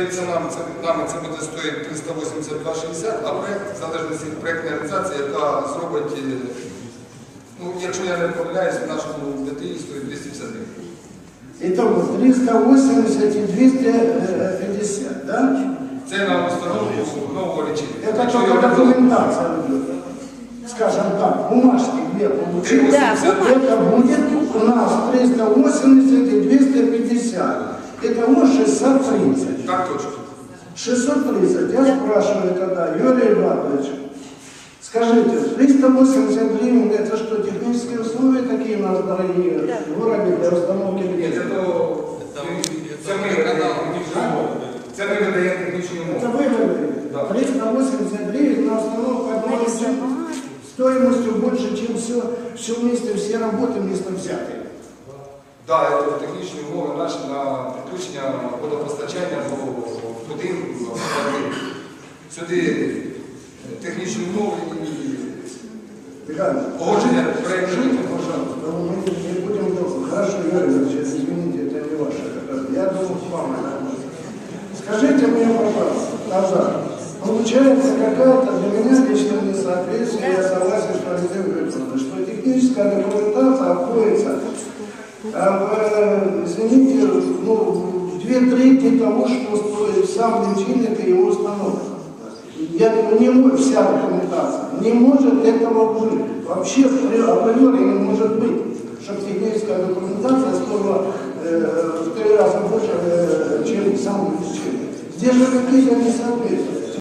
Здається, нам це, нами це буде стоїти 382,60, а проект, в залежності від проектної організації, яка зробить, е, ну, якщо я не помиляюсь, в нашому ДТІ стоїть 250 гривень. Итого 380 и 250, да? Це на установку нового лічильника. Это Якщо только його документация. Скажем так, бумажки где получились. Да, бумажки. Это будет у нас 380 и 250. Итого 630. Так точно. 630. Я спрашиваю тогда, Юрий Иванович, скажите, 380 гривен, это что, технические условия такие у нас дорогие в городе для установки Ні, це, грязі? то, це ми видаємо технічну умову. Це ми видаємо технічну Это умову. выгодно. Да. 380 гривен на установку одной лучи стоимостью больше, чем все, все вместе, все работы вместе взятые. Так, це технічні умови Сюди е, технічні умови і Михаил, Погодження проекту. скажите, пожалуйста, ну, мы не будем долго. Хорошо, Юрий Ильич, извините, это не ваше. это- Я думал, с вами. наверное. Скажите мне, пожалуйста, назад. Получается какая-то для меня лично несоответствие, я согласен, что Алексей Григорьевич, что техническая документация обходится, а, в, извините, ну, две трети того, что стоит сам личинник и его установка. Я говорю, не может вся документация, не может этого быть. Вообще при- априори не может быть, чтобы техническая документация стоила э, в три раза больше, э, чем сам личинник. Здесь же какие-то несоответствия.